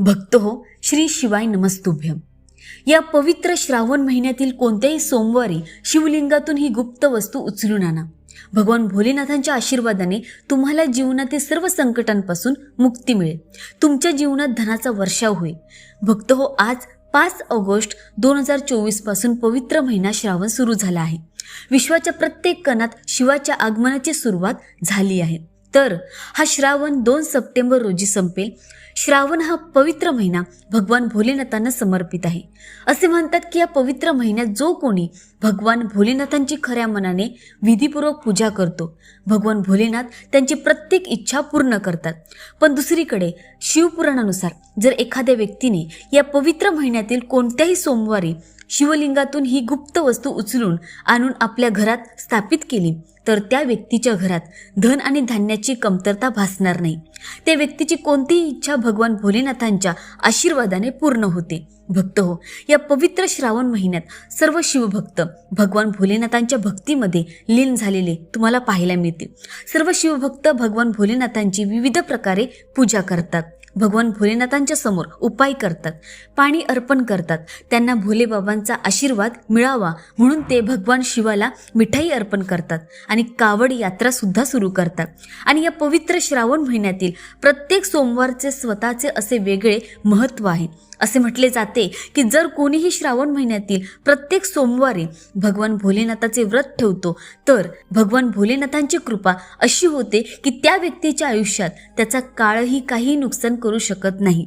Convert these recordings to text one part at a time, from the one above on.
भक्त हो श्री शिवाय नमस्तुभ्यम. या पवित्र श्रावण महिन्यातील कोणत्याही सोमवारी शिवलिंगातून ही गुप्त वस्तू उचलून आणा. भगवान भोलेनाथांच्या आशीर्वादाने तुम्हाला जीवनातील सर्व संकटांपासून मुक्ती मिळेल. तुमच्या जीवनात धनाचा वर्षाव होईल. भक्त हो आज पाच ऑगस्ट दोन हजार चोवीसपासून पवित्र महिना श्रावण सुरू झाला आहे. विश्वाच्या प्रत्येक कणात शिवाच्या आगमनाची सुरुवात झाली आहे. तर हा श्रावण दोन सप्टेंबर रोजी संपेल. श्रावण हा पवित्र महिना भगवान भोलेनाथांना समर्पित आहे. असे म्हणतात की या पवित्र महिन्यात जो कोणी भगवान भोलेनाथांची खऱ्या मनाने विधीपूर्वक पूजा करतो भगवान भोलेनाथ त्यांची प्रत्येक इच्छा पूर्ण करतात. पण दुसरीकडे शिवपुराणानुसार जर एखाद्या व्यक्तीने या पवित्र महिन्यातील कोणत्याही सोमवारी शिवलिंगातून ही गुप्त वस्तू उचलून आणून आपल्या घरात स्थापित केली तर त्या व्यक्तीच्या घरात धन आणि धान्याची कमतरता भासणार नाही. त्या व्यक्तीची कोणतीही इच्छा भगवान भोलेनाथांच्या आशीर्वादाने पूर्ण होते. भक्त हो या पवित्र श्रावण महिन्यात सर्व शिवभक्त भगवान भोलेनाथांच्या भक्तीमध्ये लीन झालेले तुम्हाला पाहायला मिळतील. सर्व शिवभक्त भगवान भोलेनाथांची विविध प्रकारे पूजा करतात. भगवान भोलेनाथांच्या समोर उपाय करतात पाणी अर्पण करतात. त्यांना भोलेबाबांचा आशीर्वाद मिळावा म्हणून ते भगवान शिवाला मिठाई अर्पण करतात आणि कावड यात्रा सुद्धा सुरू करतात. आणि या पवित्र श्रावण महिन्यातील प्रत्येक सोमवारचे स्वतःचे असे वेगळे महत्त्व आहे. असे म्हटले जाते की जर कोणीही श्रावण महिन्यातील प्रत्येक सोमवारी भगवान भोलेनाथाचे व्रत ठेवतो तर भगवान भोलेनाथांची कृपा अशी होते की त्या व्यक्तीच्या आयुष्यात त्याचा काळही काही नुकसान करू शकत नाही.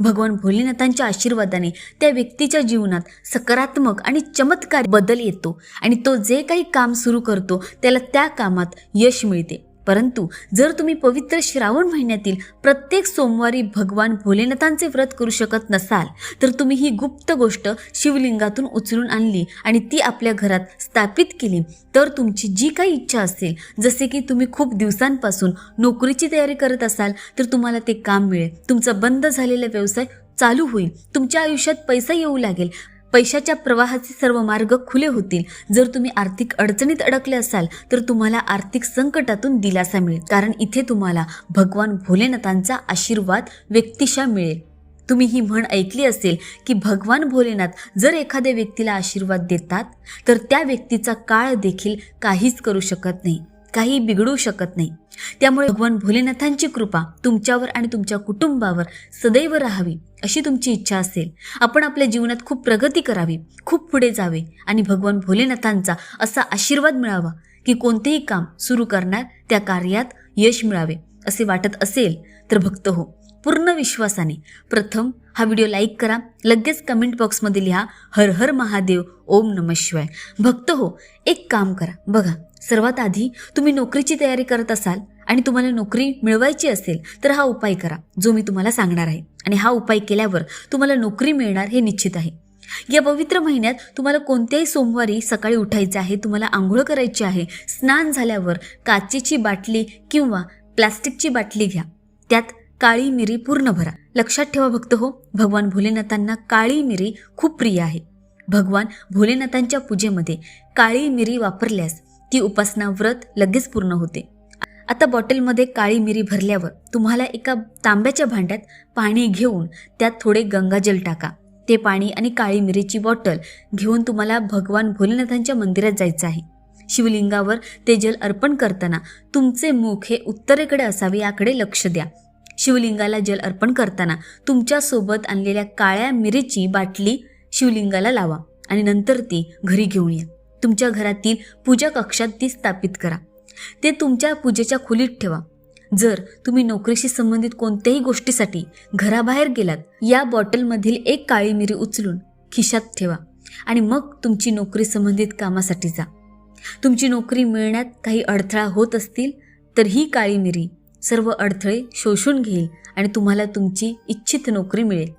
भगवान भोलेनाथांच्या आशीर्वादाने त्या व्यक्तीच्या जीवनात सकारात्मक आणि चमत्कार बदल येतो आणि तो जे काही काम सुरू करतो त्याला त्या कामात यश मिळते. परंतु जर तुम्ही पवित्र श्रावण महिन्यातील प्रत्येक सोमवारी भगवान भोलेनाथांचे व्रत करू शकत नसाल तर तुम्ही ही गुप्त गोष्ट शिवलिंगातून उचलून आणली आणि ती आपल्या घरात स्थापित केली. तर तुमची जी काही इच्छा असेल जसे की तुम्ही खूप दिवसांपासून नोकरीची तयारी करत असाल तर तुम्हाला ते काम मिळेल. तुमचा बंद झालेला व्यवसाय चालू होईल. तुमच्या आयुष्यात पैसा येऊ लागेल. पैशाच्या प्रवाहाचे सर्व मार्ग खुले होतील. जर तुम्ही आर्थिक अडचणीत अडकले असाल तर तुम्हाला आर्थिक संकटातून दिलासा मिळेल. कारण इथे तुम्हाला भगवान भोलेनाथांचा आशीर्वाद व्यक्तिशा मिळेल. तुम्ही ही म्हण ऐकली असेल की भगवान भोलेनाथ जर एखाद्या व्यक्तीला आशीर्वाद देतात तर त्या व्यक्तीचा काळ देखील काहीच करू शकत नाही. काही बिघडू शकत नाही. त्यामुळे भगवान भोलेनाथांची कृपा तुमच्यावर आणि तुमच्या कुटुंबावर सदैव राहावी अशी तुमची इच्छा असेल. आपण आपल्या जीवनात खूप प्रगती करावी खूप पुढे जावे आणि भगवान भोलेनाथांचा असा आशीर्वाद मिळावा की कोणतेही काम सुरू करणार त्या कार्यात यश मिळावे असे वाटत असेल तर भक्त हो. पूर्ण विश्वासाने प्रथम हा व्हिडिओ लाईक करा लगेच कमेंट बॉक्समध्ये लिहा हर हर महादेव ओम नम शिवाय. भक्त हो एक काम करा बघा सर्वात आधी तुम्ही नोकरीची तयारी करत असाल आणि तुम्हाला नोकरी मिळवायची असेल तर हा उपाय करा जो मी तुम्हाला सांगणार आहे. आणि हा उपाय केल्यावर तुम्हाला नोकरी मिळणार हे निश्चित आहे. या पवित्र महिन्यात तुम्हाला कोणत्याही सोमवारी सकाळी उठायचे आहे तुम्हाला आंघोळ करायची आहे स्नान झाल्यावर काचेची बाटली किंवा प्लास्टिकची बाटली घ्या. त्यात काळी मिरी पूर्ण भरा. लक्षात ठेवा भक्त हो भगवान भोलेनाथांना काळी मिरी खूप प्रिय आहे. भगवान भोलेनाथांच्या पूजेमध्ये काळी मिरी वापरल्यास ती उपासना व्रत लगेच पूर्ण होते. आता बॉटलमध्ये काळी मिरी भरल्यावर तुम्हाला एका तांब्याच्या भांड्यात पाणी घेऊन त्यात थोडे गंगाजल टाका. ते पाणी आणि काळी मिरीची बॉटल घेऊन तुम्हाला भगवान भोलेनाथांच्या मंदिरात जायचं आहे. शिवलिंगावर ते जल अर्पण करताना तुमचे मुख हे उत्तरेकडे असावे याकडे लक्ष द्या. शिवलिंगाला जल अर्पण करताना तुमच्यासोबत आणलेल्या काळ्या मिरीची बाटली शिवलिंगाला लावा आणि नंतर ती घरी घेऊन या. तुमच्या घरातील पूजा कक्षात ती स्थापित करा. ते तुमच्या पूजेच्या खोलीत ठेवा. जर तुम्ही नोकरीशी संबंधित कोणत्याही गोष्टीसाठी घराबाहेर गेलात या बॉटलमधील एक काळी मिरी उचलून खिशात ठेवा आणि मग तुमची नोकरी संबंधित कामासाठी जा. तुमची नोकरी मिळण्यात काही अडथळा होत असतील तर ही काळी मिरी सर्व अडथळे शोषून घेईल आणि तुम्हाला तुमची इच्छित नोकरी मिळेल.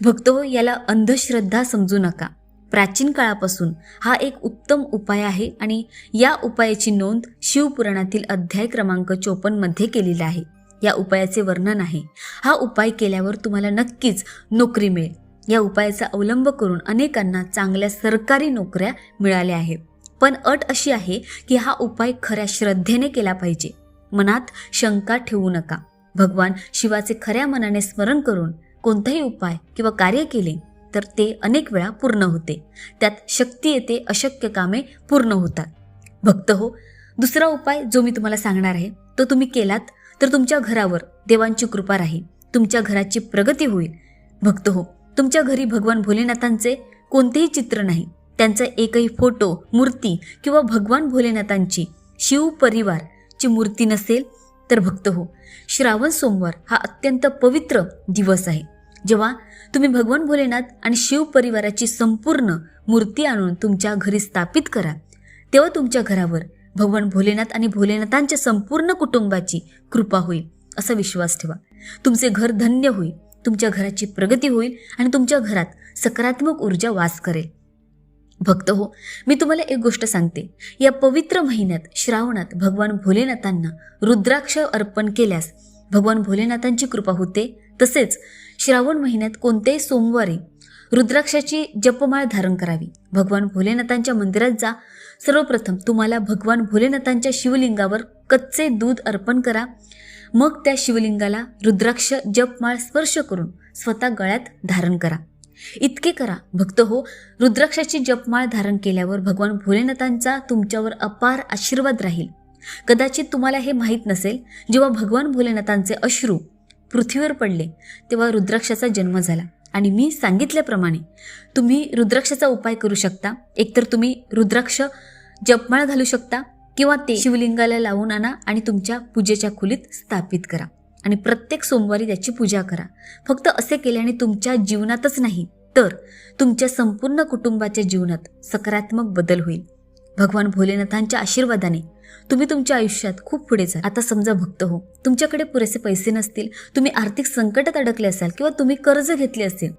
भक्तो हो, याला अंधश्रद्धा समजू नका. प्राचीन काळापासून हा एक उत्तम उपाय आहे आणि या उपायाची नोंद शिवपुराणातील अध्याय क्रमांक चोपन्नमध्ये केलेला आहे. या उपायाचे वर्णन आहे. हा उपाय केल्यावर तुम्हाला नक्कीच नोकरी मिळेल. या उपायाचा अवलंब करून अनेकांना चांगल्या सरकारी नोकऱ्या मिळाल्या आहेत. पण अट अशी आहे की हा उपाय खऱ्या श्रद्धेने केला पाहिजे. मनात शंका ठेवू नका. भगवान शिवाचे खऱ्या मनाने स्मरण करून कोणताही उपाय किंवा कार्य केले तर ते अनेक वेळा पूर्ण होते. त्यात शक्ती येते अशक्य कामे पूर्ण होतात. भक्त हो दुसरा उपाय जो मी तुम्हाला सांगणार आहे तो तुम्ही केलात तर तुमच्या घरावर देवांची कृपा राहील. तुमच्या घराची प्रगती होईल. भक्त हो तुमच्या घरी भगवान भोलेनाथांचे कोणतेही चित्र नाही. त्यांचा एकही फोटो मूर्ती किंवा भगवान भोलेनाथांची शिव परिवारची मूर्ती नसेल तर भक्त हो श्रावण सोमवार हा अत्यंत पवित्र दिवस आहे. जेव्हा तुम्ही भगवान भोलेनाथ आणि शिव परिवाराची संपूर्ण मूर्ती आणून तुमच्या घरी स्थापित करा. तेव्हा तुमच्या घरावर भगवान भोलेनाथ आणि भोलेनाथांच्या संपूर्ण कुटुंबाची कृपा होईल असा विश्वास ठेवा. तुमचे घर धन्य होईल तुमच्या घराची प्रगती होईल आणि तुमच्या घरात सकारात्मक ऊर्जा वास करेल. भक्त हो मी तुम्हाला एक गोष्ट सांगते. या पवित्र महिन्यात श्रावणात भगवान भोलेनाथांना रुद्राक्ष अर्पण केल्यास भगवान भोलेनाथांची कृपा होते. तसेच श्रावण महिन्यात कोणत्याही सोमवारी रुद्राक्षाची जपमाळ धारण करावी. भगवान भोलेनाथांच्या मंदिरात जा. सर्वप्रथम तुम्हाला भगवान भोलेनाथांच्या शिवलिंगावर कच्चे दूध अर्पण करा. मग त्या शिवलिंगाला रुद्राक्ष जपमाळ स्पर्श करून स्वतः गळ्यात धारण करा. इतके करा. भक्त हो रुद्राक्षाची जपमाळ धारण केल्यावर भगवान भोलेनाथांचा तुमच्यावर अपार आशीर्वाद राहील. कदाचित तुम्हाला हे माहीत नसेल जेव्हा भगवान भोलेनाथांचे अश्रू पृथ्वीवर पडले तेव्हा रुद्राक्षाचा जन्म झाला. आणि मी सांगितल्याप्रमाणे तुम्ही रुद्राक्षाचा उपाय करू शकता. एकतर तुम्ही रुद्राक्ष जपमाळ घालू शकता किंवा ते शिवलिंगाला लावून आणा आणि तुमच्या पूजेच्या खोलीत स्थापित करा. आणि प्रत्येक सोमवारी त्याची पूजा करा. फक्त असे केल्याने तुमच्या जीवनातच नाही तर तुमच्या संपूर्ण कुटुंबाच्या जीवनात सकारात्मक बदल होईल. भगवान भोलेनाथांच्या आशीर्वादाने तुम्ही तुमच्या आयुष्यात खूप पुढे जा आता समजा भक्त हो. तुमच्याकडे पुरेसे पैसे नसतील तुम्ही आर्थिक संकटात अडकले असाल किंवा तुम्ही कर्ज घेतले असेल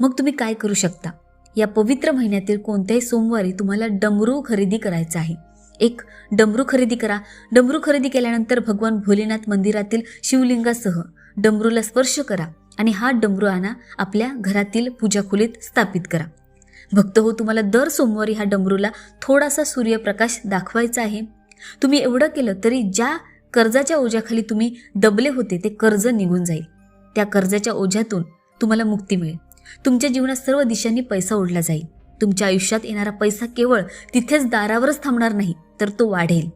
मग तुम्ही काय करू शकता? या पवित्र महिन्यातील कोणत्याही सोमवारी तुम्हाला डमरू खरेदी करायचा आहे. एक डमरू खरेदी करा. डमरू खरेदी केल्यानंतर भगवान भोलेनाथ मंदिरातील शिवलिंगासह डमरूला स्पर्श करा आणि हा डमरू आणा आपल्या घरातील पूजा खोलीत स्थापित करा. भक्त हो तुम्हाला दर सोमवारी हा डमरूला थोडासा सूर्यप्रकाश दाखवायचा आहे. तुम्ही एवढं केलं तरी ज्या कर्जाच्या ओझ्याखाली तुम्ही दबले होते ते कर्ज निघून जाईल. त्या कर्जाच्या ओझ्यातून तुम्हाला मुक्ती मिळेल. तुमच्या जीवनात सर्व दिशांनी पैसा ओढला जाईल. तुमच्या आयुष्यात येणारा पैसा केवळ तिथेच दारावरच थांबणार नाही तर तो वाढेल.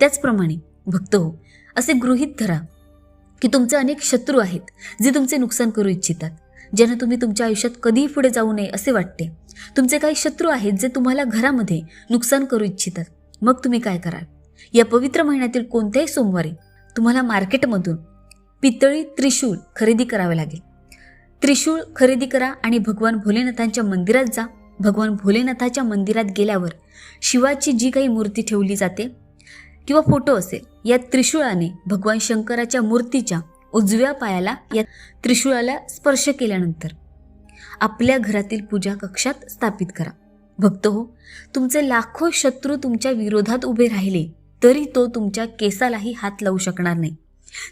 त्याचप्रमाणे भक्त हो असे गृहीत धरा की तुमचे अनेक शत्रू आहेत जे तुमचे नुकसान करू इच्छितात ज्यांना तुम्ही तुमच्या आयुष्यात कधीही पुढे जाऊ नये असे वाटते. तुमचे काही शत्रू आहेत जे तुम्हाला घरामध्ये नुकसान करू इच्छितात. मग तुम्ही काय कराल? या पवित्र महिन्यातील कोणत्याही सोमवारी तुम्हाला मार्केटमधून पितळी त्रिशूळ खरेदी करावे लागेल. त्रिशूळ खरेदी करा आणि भगवान भोलेनाथांच्या मंदिरात जा. भगवान भोलेनाथाच्या मंदिरात गेल्यावर शिवाची जी काही मूर्ती ठेवली जाते किंवा फोटो असेल या त्रिशूळाने भगवान शंकराच्या मूर्तीच्या उजव्या पायाला या त्रिशूळाला स्पर्श केल्यानंतर आपल्या घरातील पूजा कक्षात स्थापित करा. भक्त हो तुमचे लाखो शत्रू तुमच्या विरोधात उभे राहिले तरी तो तुमच्या केसालाही हात लावू शकणार नाही.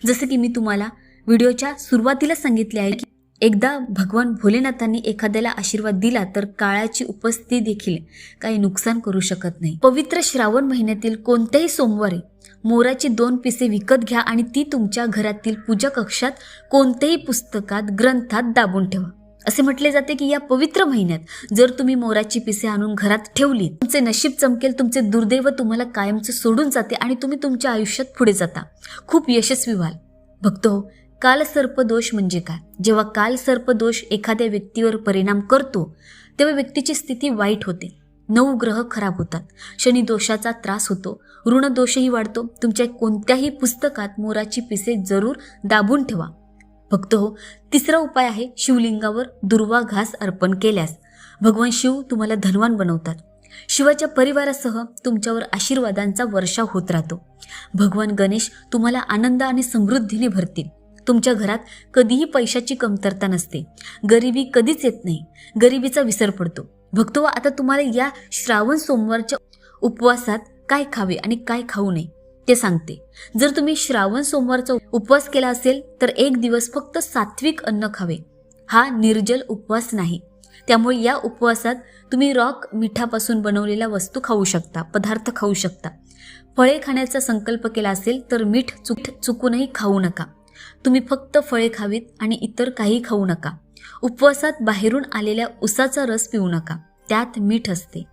जसं की मी तुम्हाला व्हिडिओच्या सुरुवातीला सांगितले आहे की एकदा भगवान भोलेनाथांनी एखाद्याला आशीर्वाद दिला तर काळाची उपस्थिती देखील काही नुकसान करू शकत नाही. पवित्र श्रावण महिन्यातील कोणत्याही सोमवारी मोराची दोन पिसे विकत घ्या आणि ती तुमच्या घरातील पूजा कक्षात कोणत्याही पुस्तकात ग्रंथात दाबून ठेवा. असे म्हटले जाते की या पवित्र महिन्यात जर तुम्ही मोराची पिसे आणून घरात ठेवली तुमचे नशीब चमकेल तुमचे दुर्दैव तुम्हाला कायमचं सोडून जाते आणि तुम्ही तुमच्या आयुष्यात पुढे जाता. खूप यशस्वी व्हाल. भक्त हो कालसर्पदोष म्हणजे काय? जेव्हा कालसर्पदोष एखाद्या व्यक्तीवर परिणाम करतो तेव्हा व्यक्तीची स्थिती वाईट होते. नऊ ग्रह खराब होतात. शनी दोषाचा त्रास होतो. ऋणदोषही वाढतो. तुमच्या कोणत्याही पुस्तकात मोराची पिसे जरूर दाबून ठेवा. भक्त हो तिसरा उपाय आहे शिवलिंगावर दुर्वा घास अर्पण केल्यास. भगवान शिव तुम्हाला धनवान बनवतात. शिवाच्या परिवारासह तुमच्यावर आशीर्वादांचा वर्षाव होत राहतो. भगवान गणेश तुम्हाला आनंद आणि समृद्धीने भरतील. तुमच्या घरात कधीही पैशाची कमतरता नसते. गरिबी कधीच येत नाही. गरिबीचा विसर पडतो. भक्तो आता तुम्हाला या श्रावण सोमवारच्या उपवासात काय खावे आणि काय खाऊ नये? ते सांगते. जर तुम्ही श्रावण सोमवारचा उपवास केला असेल तर एक दिवस फक्त सात्विक अन्न खावे. हा निर्जल उपवास नाही. त्यामुळे या उपवासात तुम्ही रॉक मिठापासून बनवलेल्या वस्तू खाऊ शकता पदार्थ खाऊ शकता. फळे खाण्याचा संकल्प केला असेल तर मीठ चुक चुकूनही खाऊ नका. तुम्ही फक्त फळे खावीत आणि इतर काही खाऊ नका. उपवासात बाहेरून आलेल्या उसाचा रस पिऊ नका. त्यात मीठ असते.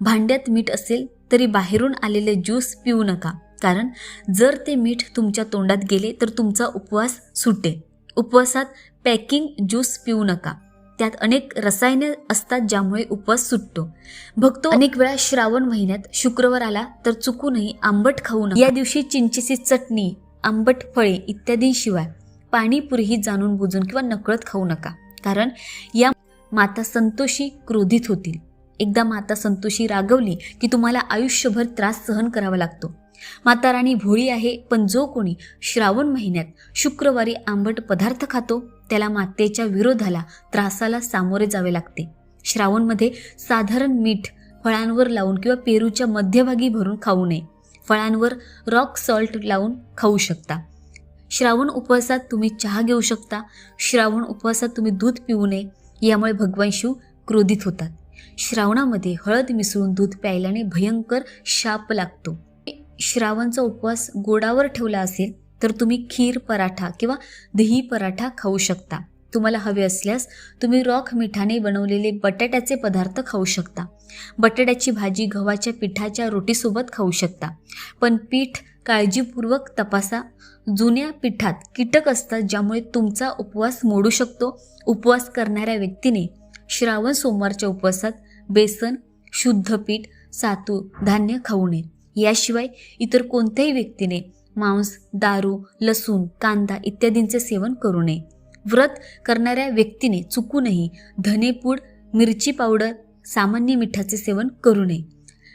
भांड्यात मीठ असेल तरी बाहेरून आलेले ज्यूस पिऊ नका. कारण जर ते मीठ तुमच्या तोंडात गेले तर तुमचा उपवास सुटेल उपवासात पॅकिंग ज्यूस पिऊ नका. त्यात अनेक रसायने असतात ज्यामुळे उपवास सुटतो. भक्तो अनेक वेळा श्रावण महिन्यात शुक्रवार आला तर चुकूनही आंबट खाऊ नका. या दिवशी चिंचेची चटणी आंबट फळे इत्यादींशिवाय पाणीपुरीही जाणून बुजून किंवा नकळत खाऊ नका. कारण या माता संतोषी क्रोधित होतील. एकदा माता संतोषी रागवली की तुम्हाला आयुष्यभर त्रास सहन करावा लागतो. माताराणी भोळी आहे पण जो कोणी श्रावण महिन्यात शुक्रवारी आंबट पदार्थ खातो त्याला मातेच्या विरोधाला त्रासाला सामोरे जावे लागते. श्रावणमध्ये साधारण मीठ फळांवर लावून किंवा पेरूच्या मध्यभागी भरून खाऊ नये. फळांवर रॉक सॉल्ट लावून खाऊ शकता. श्रावण उपवासात तुम्ही चहा घेऊ शकता. श्रावण उपवासात तुम्ही दूध पिऊ नये यामुळे भगवान शिव क्रोधित होतात. श्रावणामध्ये हळद मिसळून दूध प्यायल्याने भयंकर शाप लागतो. श्रावणचा उपवास गोडावर ठेवला असेल तर तुम्ही खीर पराठा किंवा दही पराठा खाऊ शकता. तुम्हाला हवे असल्यास तुम्ही रॉक मिठाने बनवलेले बटाट्याचे पदार्थ खाऊ शकता. बटाट्याची भाजी गव्हाच्या पिठाच्या रोटीसोबत खाऊ शकता. पण पीठ काळजीपूर्वक तपासा. जुन्या पिठात कीटक असतात ज्यामुळे तुमचा उपवास मोडू शकतो. उपवास करणाऱ्या व्यक्तीने श्रावण सोमवारच्या उपवासात बेसन शुद्ध पीठ सातू धान्य खाऊ नये. याशिवाय इतर कोणत्याही व्यक्तीने मांस दारू लसूण कांदा इत्यादींचे सेवन करू नये. व्रत करणाऱ्या व्यक्तीने चुकूनही धनेपूड मिरची पावडर सामान्य मिठाचे सेवन करू नये.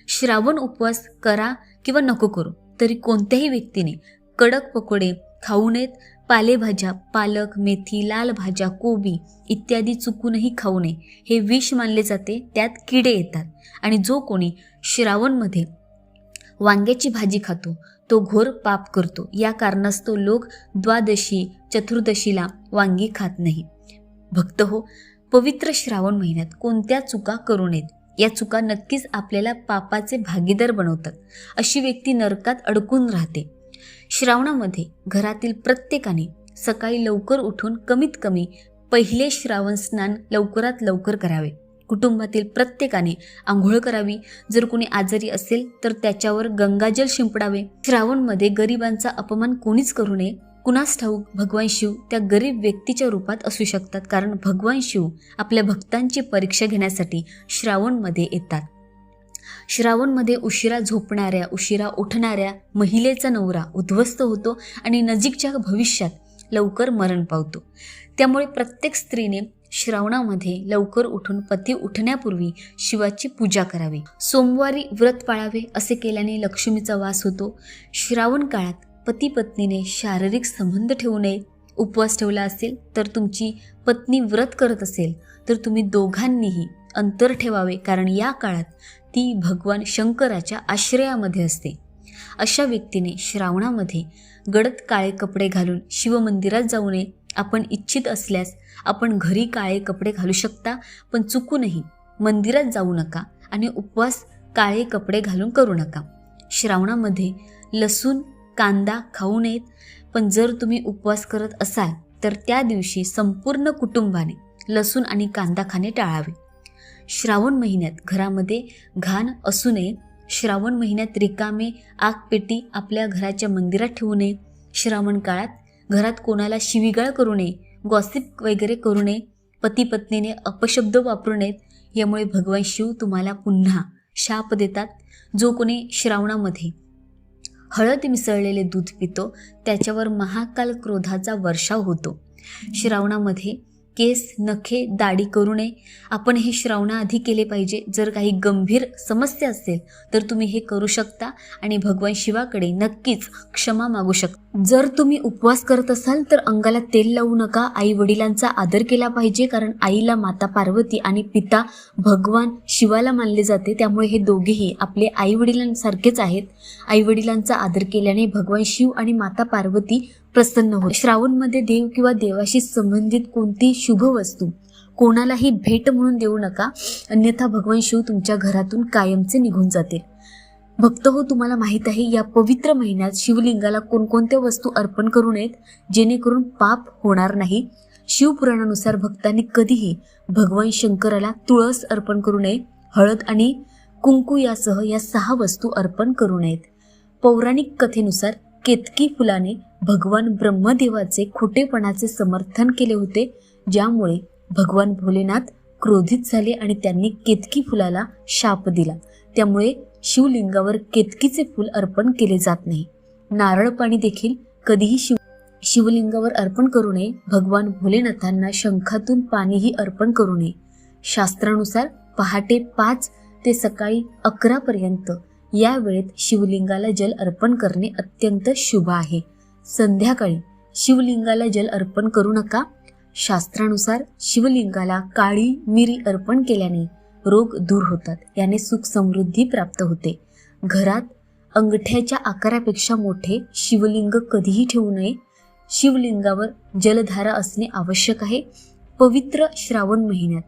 श्रावण उपवास करा किंवा नको करू तरी कोणत्याही व्यक्तीने कडक पकोडे खाऊ नयेत. पालेभाज्या पालक मेथी लाल भाज्या कोबी इत्यादी चुकूनही खाऊ नये. हे विष मानले जाते त्यात किडे येतात. आणि जो कोणी श्रावणमध्ये वांग्याची भाजी खातो. तो घोर पाप करतो. या कारणास्तव लोक द्वादशी चतुर्दशीला वांगी खात नाही. भक्त हो पवित्र श्रावण महिन्यात कोणत्या चुका करू नयेत. या चुका नक्कीच आपल्याला पापाचे भागीदार बनवतात. अशी व्यक्ती नरकात अडकून राहते. श्रावणामध्ये घरातील प्रत्येकाने सकाळी लवकर उठून कमीत कमी पहिले श्रावण स्नान लवकरात लवकर करावे. कुटुंबातील प्रत्येकाने आंघोळ करावी. जर कोणी आजारी असेल तर त्याच्यावर गंगाजल शिंपडावे. श्रावणमध्ये गरिबांचा अपमान कोणीच करू नये. कुणास ठाऊक भगवान शिव त्या गरीब व्यक्तीच्या रूपात असू शकतात. कारण भगवान शिव आपल्या भक्तांची परीक्षा घेण्यासाठी श्रावणमध्ये येतात. श्रावणमध्ये उशिरा झोपणाऱ्या उशिरा उठणाऱ्या महिलेचा नवरा उद्ध्वस्त होतो आणि नजीकच्या भविष्यात लवकर मरण पावतो. त्यामुळे प्रत्येक स्त्रीने श्रावणामध्ये लवकर उठून पती उठण्यापूर्वी शिवाची पूजा करावी. सोमवारी व्रत पाळावे असे केल्याने लक्ष्मीचा वास होतो. श्रावण काळात पती पत्नीने शारीरिक संबंध ठेवू नये. उपवास ठेवला असेल तर तुमची पत्नी व्रत करत असेल तर तुम्ही दोघांनीही अंतर ठेवावे कारण या काळात ती भगवान शंकराच्या आश्रयामध्ये असते. अशा व्यक्तीने श्रावणामध्ये गडद काळे कपडे घालून शिवमंदिरात जाऊ नये. आपण इच्छित असल्यास आपण घरी काळे कपडे घालू शकता पण चुकूनही मंदिरात जाऊ नका आणि उपवास काळे कपडे घालून करू नका. श्रावणामध्ये लसूण कांदा खाऊ नयेत पण जर तुम्ही उपवास करत असाल तर त्या दिवशी संपूर्ण कुटुंबाने लसूण आणि कांदा खाणे टाळावे. श्रावण महिन्यात घरामध्ये घाण असू नये. श्रावण महिन्यात रिकामे आगपेटी आपल्या घराच्या मंदिरात ठेवू नये. श्रावण काळात घरात कोणाला शिवीगाळ करू नये गॉसिप वगैरे करू नये पती पत्नीने अपशब्द वापरू नयेत यामुळे भगवान शिव तुम्हाला पुन्हा शाप देतात जो कोणी श्रावणामध्ये हळद मिसळलेले दूध पितो त्याच्यावर महाकाल क्रोधाचा वर्षाव होतो. श्रावणामध्ये केस नखे दाढी करू नये. आपण हे श्रवणाआधी केले पाहिजे. जर काही गंभीर समस्या असेल तर तुम्ही हे करू शकता आणि भगवान शिवाकडे नक्कीच क्षमा मागू शकता. जर तुम्ही उपवास करत असाल तर अंगाला तेल लावू नका. आई वडिलांचा आदर केला पाहिजे कारण आईला माता पार्वती आणि पिता भगवान शिवाला मानले जाते. त्यामुळे हे दोघेही आपले आई वडिलांसारखेच आहेत. आई वडिलांचा आदर केल्याने भगवान शिव आणि माता पार्वती प्रसन्न होत. श्रावणमध्ये देव किंवा देवाशी संबंधित कोणती शुभ वस्तू कोणालाही भेट म्हणून देऊ नका. अन्यथा भगवान शिव तुमच्या घरातून कायमचे निघून जातील. भक्त हो तुम्हाला माहीत आहे या पवित्र महिन्यात शिवलिंगाला कोणकोणत्या वस्तू अर्पण करू नयेत जेणेकरून पाप होणार नाही. शिवपुराणानुसार भक्तांनी कधीही भगवान शंकराला तुळस अर्पण करू नये हळद आणि कुंकू यासह या सहा वस्तू अर्पण करू नयेत. पौराणिक कथेनुसार केतकी फुलाने भगवान ब्रह्मदेवाचे खोटेपणाचे समर्थन केले होते ज्यामुळे भगवान भोलेनाथ क्रोधित झाले आणि त्यांनी केतकी फुलाला शाप दिला. त्यामुळे शिवलिंगावर केतकीचे फूल अर्पण केले जात नाही. नारळ पाणी देखील कधीही शिव शिवलिंगावर अर्पण करू नये. भगवान भोलेनाथांना शंखातून पाणीही अर्पण करू नये. शास्त्रानुसार पहाटे पाच ते सकाळी अकरा पर्यंत या वेळेत शिवलिंगाला जल अर्पण करणे अत्यंत शुभ आहे. संध्याकाळी शिवलिंगाला जल अर्पण करू नका. शास्त्रानुसार शिवलिंगाला काळी मिरी अर्पण केल्याने रोग दूर होतात याने सुख समृद्धी प्राप्त होते. घरात अंगठ्याच्या आकारापेक्षा मोठे शिवलिंग कधीही ठेवू नये. शिवलिंगावर जलधारा असणे आवश्यक आहे. पवित्र श्रावण महिन्यात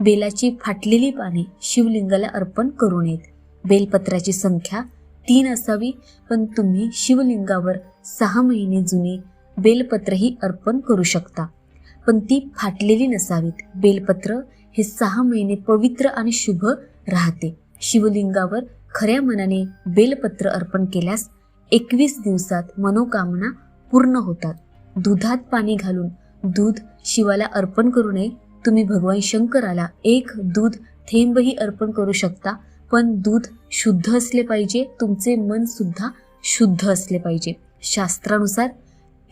बेलाची फाटलेली पाने शिवलिंगाला अर्पण करू नयेत. बेलपत्राची संख्या तीन असावी पण तुम्ही शिवलिंगावर सहा महिने जुने बेलपत्रही अर्पण करू शकता. पण ती फाटलेली नसावीत. बेलपत्र हे सहा महिने पवित्र आणि शुभ राहते. शिवलिंगावर खऱ्या मनाने बेलपत्र अर्पण केल्यास एकवीस दिवसात मनोकामना पूर्ण होतात. दुधात पाणी घालून दूध शिवाला अर्पण करू नये. तुम्ही भगवान शंकराला एक दूध थेंबही अर्पण करू शकता. पण दूध शुद्ध असले पाहिजे तुमचे मन सुद्धा शुद्ध असले पाहिजे. शास्त्रानुसार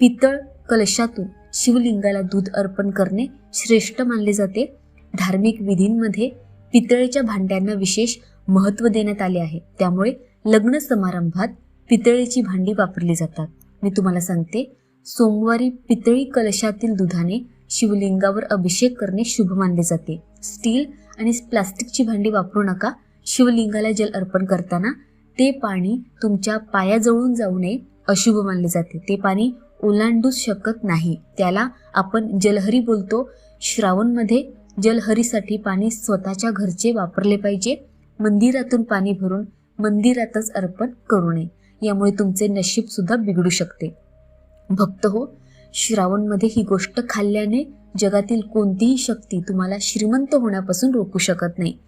पितळ कलशातून शिवलिंगाला दूध अर्पण करणे श्रेष्ठ मानले जाते. धार्मिक विधींमध्ये पितळेच्या भांड्यांना विशेष महत्त्व देण्यात आले आहे. त्यामुळे लग्न समारंभात पितळेची भांडी वापरली जातात. मी तुम्हाला सांगते सोमवारी पितळी कलशातील दुधाने शिवलिंगावर अभिषेक करणे शुभ मानले जाते. स्टील आणि प्लास्टिकची भांडी वापरू नका. शिवलिंगाला जल अर्पण करताना ते पाणी तुमच्या पायाजवळून जाऊ नये अशुभ मानले जाते. ते पाणी ओलांडूच शकत नाही. त्याला आपण जलहरी बोलतो. श्रावणमध्ये जलहरीसाठी पाणी स्वतःच्या घरचे वापरले पाहिजे. मंदिरातून पाणी भरून मंदिरातच अर्पण करू नये. यामुळे तुमचे नशीब सुद्धा बिघडू शकते. भक्त हो श्रावणमध्ये ही गोष्ट खाल्ल्याने जगातील कोणतीही शक्ती तुम्हाला श्रीमंत होण्यापासून रोखू शकत नाही.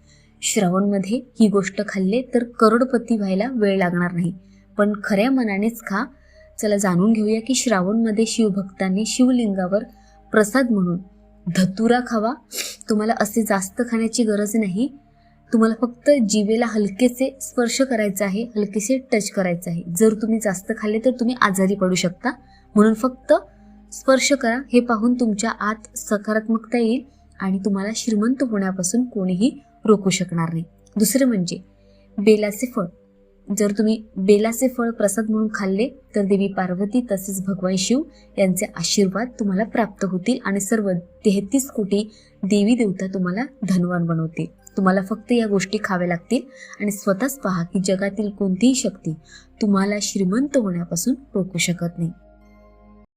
श्रावणमध्ये ही गोष्ट खाल्ले तर करोडपती व्हायला वेळ लागणार नाही. पण खऱ्या मनानेच खा. चला जाणून घेऊया की श्रावणमध्ये शिवभक्तांनी शिवलिंगावर प्रसाद म्हणून धतुरा खावा. तुम्हाला असे जास्त खाण्याची गरज नाही. तुम्हाला फक्त जिवेला हलकेसे स्पर्श करायचा आहे हलकेसे टच करायचं आहे. जर तुम्ही जास्त खाल्ले तर तुम्ही आजारी पडू शकता. म्हणून फक्त स्पर्श करा. हे पाहून तुमच्या आत सकारात्मकता येईल आणि तुम्हाला श्रीमंत होण्यापासून कोणीही रोखू शकणार नाही. दुसरं म्हणजे बेलाचे फळ. जर तुम्ही बेलाचे फळ प्रसाद म्हणून खाल्ले तर देवी पार्वती तसेच भगवान शिव यांचे आशीर्वाद तुम्हाला प्राप्त होतील आणि सर्व तेहतीस कोटी देवी देवता तुम्हाला धनवान बनवतील. तुम्हाला फक्त या गोष्टी खाव्या लागतील आणि स्वतःच पहा की जगातील कोणतीही शक्ती तुम्हाला श्रीमंत होण्यापासून रोखू शकत नाही.